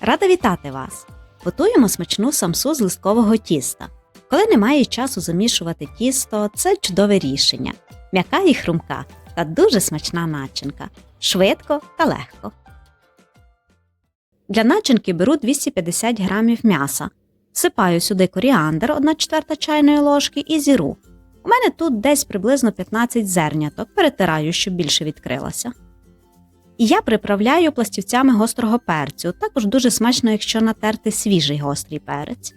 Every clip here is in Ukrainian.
Рада вітати вас! Готуємо смачну самсу з листкового тіста. Коли немає часу замішувати тісто, це чудове рішення. М'яка і хрумка та дуже смачна начинка. Швидко та легко. Для начинки беру 250 г м'яса. Всипаю сюди коріандр 1 четверта чайної ложки і зіру. У мене тут десь приблизно 15 зерняток, перетираю, щоб більше відкрилося. І я приправляю пластівцями гострого перцю, також дуже смачно, якщо натерти свіжий гострий перець.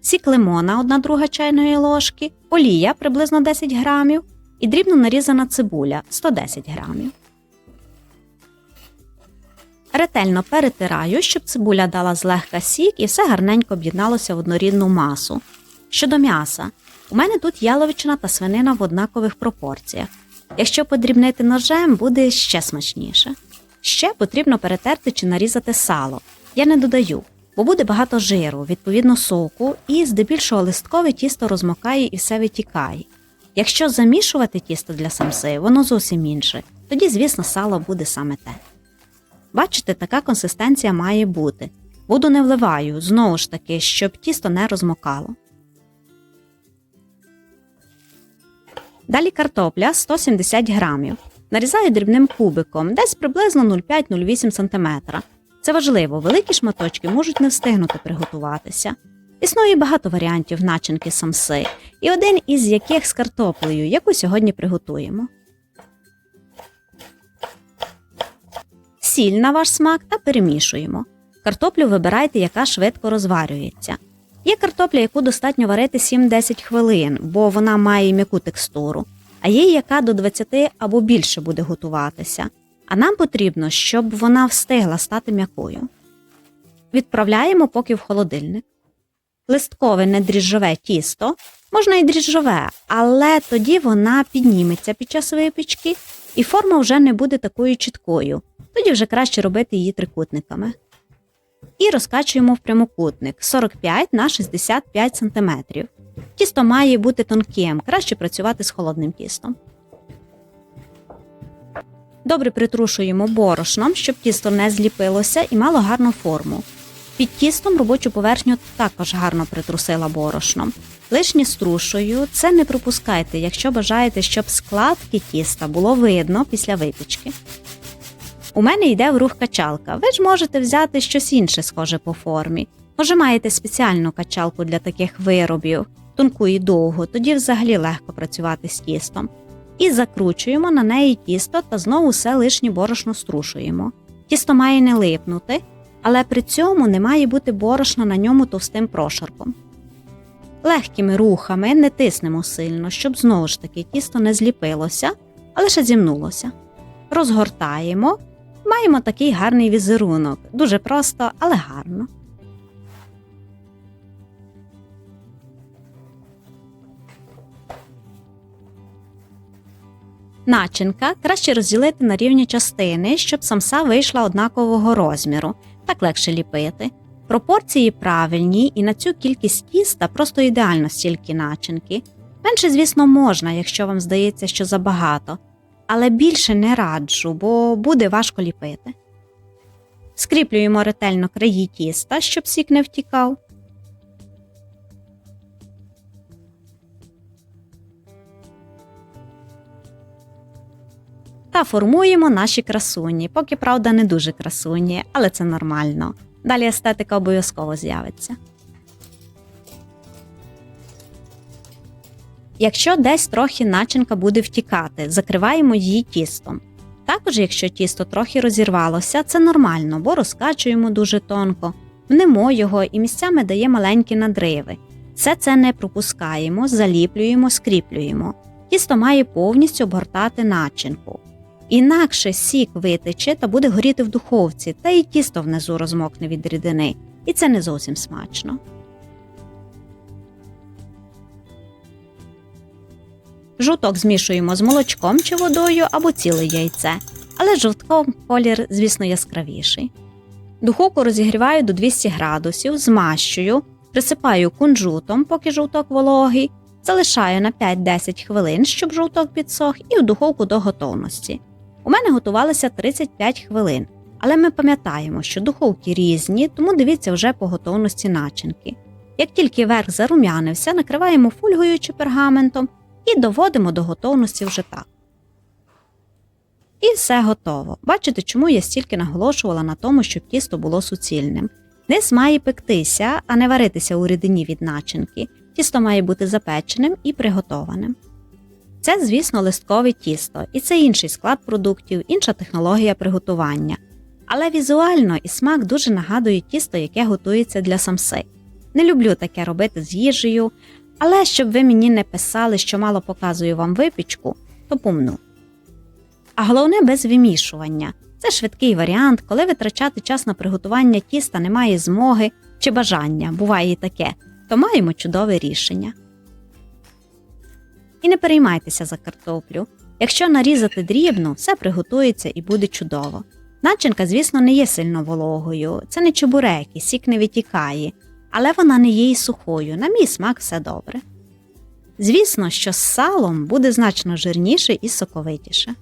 Сік лимона 1 друга чайної ложки, олія приблизно 10 грамів і дрібно нарізана цибуля 110 грамів. Ретельно перетираю, щоб цибуля дала злегка сік і все гарненько об'єдналося в однорідну масу. Щодо м'яса, у мене тут яловичина та свинина в однакових пропорціях. Якщо подрібнити ножем, буде ще смачніше. Ще потрібно перетерти чи нарізати сало. Я не додаю, бо буде багато жиру, відповідно соку, і здебільшого листкове тісто розмокає і все витікає. Якщо замішувати тісто для самси, воно зовсім інше, тоді, звісно, сало буде саме те. Бачите, така консистенція має бути. Воду не вливаю, знову ж таки, щоб тісто не розмокало. Далі картопля 170 грамів. Нарізаю дрібним кубиком, десь приблизно 0,5-0,8 см. Це важливо, великі шматочки можуть не встигнути приготуватися. Існує багато варіантів начинки самси, і один із яких з картоплею, яку сьогодні приготуємо. Сіль на ваш смак та перемішуємо. Картоплю вибирайте, яка швидко розварюється. Є картопля, яку достатньо варити 7-10 хвилин, бо вона має м'яку текстуру, а є яка до 20 або більше буде готуватися. А нам потрібно, щоб вона встигла стати м'якою. Відправляємо поки в холодильник. Листкове недріжджове тісто, можна і дріжджове, але тоді вона підніметься під час випічки, і форма вже не буде такою чіткою. Тоді вже краще робити її трикутниками і розкачуємо в прямокутник 45 на 65 см. Тісто має бути тонким, краще працювати з холодним тістом. Добре притрушуємо борошном, щоб тісто не зліпилося і мало гарну форму. Під тістом робочу поверхню також гарно притрусила борошном. Лишнє струшую, це не пропускайте, якщо бажаєте, щоб складки тіста було видно після випічки. У мене йде в рух качалка. Ви ж можете взяти щось інше схоже по формі. Може, маєте спеціальну качалку для таких виробів, тонку і довгу, тоді взагалі легко працювати з тістом. І закручуємо на неї тісто та знову все лишнє борошно струшуємо. Тісто має не липнути, але при цьому не має бути борошна на ньому товстим прошарком. Легкими рухами не тиснемо сильно, щоб знову ж таки тісто не зліпилося, а лише зімнулося. Розгортаємо Маємо такий гарний візерунок, дуже просто, але гарно. Начинка краще розділити на рівні частини, щоб самса вийшла однакового розміру, так легше ліпити. Пропорції правильні і на цю кількість тіста просто ідеально стільки начинки. Менше, звісно, можна, якщо вам здається, що забагато але більше не раджу, бо буде важко ліпити. Скріплюємо ретельно краї тіста, щоб сік не втікав. Та формуємо наші красуні, поки правда не дуже красуні, але це нормально. Далі естетика обов'язково з'явиться. Якщо десь трохи начинка буде втікати, закриваємо її тістом. Також, якщо тісто трохи розірвалося, це нормально, бо розкачуємо дуже тонко, мнемо його і місцями дає маленькі надриви. Все це не пропускаємо, заліплюємо, скріплюємо. Тісто має повністю обгортати начинку. Інакше сік витече та буде горіти в духовці, та і тісто внизу розмокне від рідини, і це не зовсім смачно. Жовток змішуємо з молочком чи водою або ціле яйце, але жовтком колір, звісно, яскравіший. Духовку розігріваю до 200 градусів, змащую, присипаю кунжутом, поки жовток вологий, залишаю на 5-10 хвилин, щоб жовток підсох, і в духовку до готовності. У мене готувалося 35 хвилин, Але ми пам'ятаємо, що духовки різні, тому дивіться вже по готовності начинки. Як тільки верх зарум'янився, накриваємо фольгою чи пергаментом і доводимо до готовності вже так. І все готово. Бачите, чому я стільки наголошувала на тому, щоб тісто було суцільним. Низ має пектися, а не варитися у рідині від начинки. Тісто має бути запеченим і приготованим. Це, звісно, листкове тісто, і це інший склад продуктів, інша технологія приготування. Але візуально і смак дуже нагадує тісто, яке готується для самси. Не люблю таке робити з їжею, але щоб ви мені не писали, що мало показую вам випічку, то помну. А головне без вимішування. Це швидкий варіант, коли витрачати час на приготування тіста немає змоги чи бажання, буває і таке, то маємо чудове рішення. І не переймайтеся за картоплю. Якщо нарізати дрібно, все приготується і буде чудово. Начинка, звісно, не є сильно вологою, це не чебуреки, сік не витікає, але вона не є і сухою, на мій смак все добре. Звісно, що з салом буде значно жирніше і соковитіше.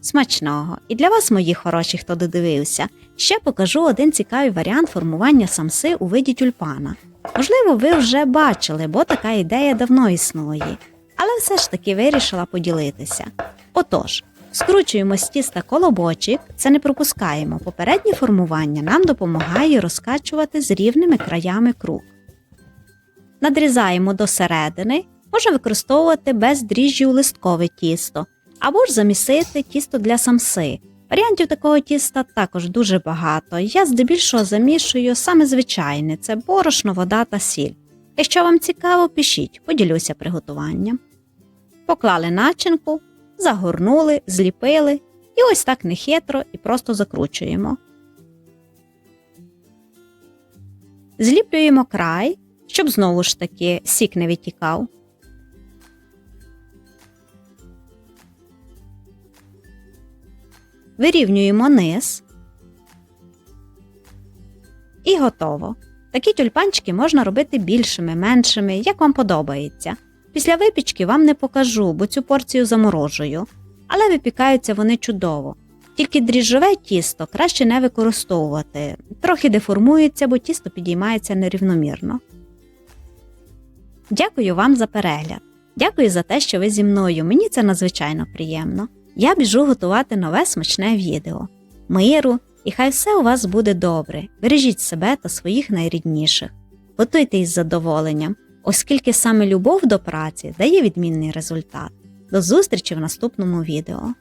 Смачного! І для вас, мої хороші, хто додивився, ще покажу один цікавий варіант формування самси у виді тюльпана. Можливо, ви вже бачили, бо така ідея давно існує, але все ж таки вирішила поділитися. Отож, скручуємо з тіста колобочок, це не пропускаємо. Попереднє формування нам допомагає розкачувати з рівними краями круг. Надрізаємо до середини, можна використовувати без дріжджів листкове тісто або ж замісити тісто для самси. Варіантів такого тіста також дуже багато. Я здебільшого замішую саме звичайне це борошно, вода та сіль. Якщо вам цікаво, пишіть, поділюся приготуванням. Поклали начинку, загорнули, зліпили і ось так нехитро і просто закручуємо. Зліплюємо край, щоб знову ж таки сік не відтікав. Вирівнюємо низ. І готово. Такі тюльпанчики можна робити більшими, меншими, як вам подобається. Після випічки вам не покажу, бо цю порцію заморожую, але випікаються вони чудово. Тільки дріжджове тісто краще не використовувати, трохи деформується, бо тісто підіймається нерівномірно. Дякую вам за перегляд. Дякую за те, що ви зі мною. Мені це надзвичайно приємно. Я біжу готувати нове смачне відео. Миру, і хай все у вас буде добре. Бережіть себе та своїх найрідніших. Готуйте із задоволенням, оскільки саме любов до праці дає відмінний результат. До зустрічі в наступному відео.